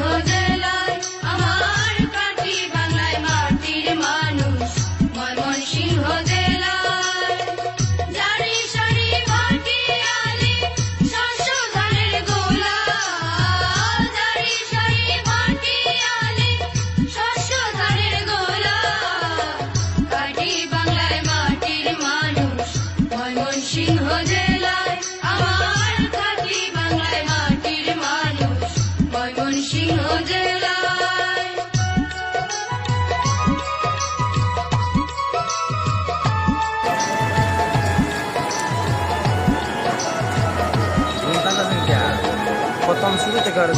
हो ময়মনসিংহ জেলায়। প্রথম শুরু থেকে আর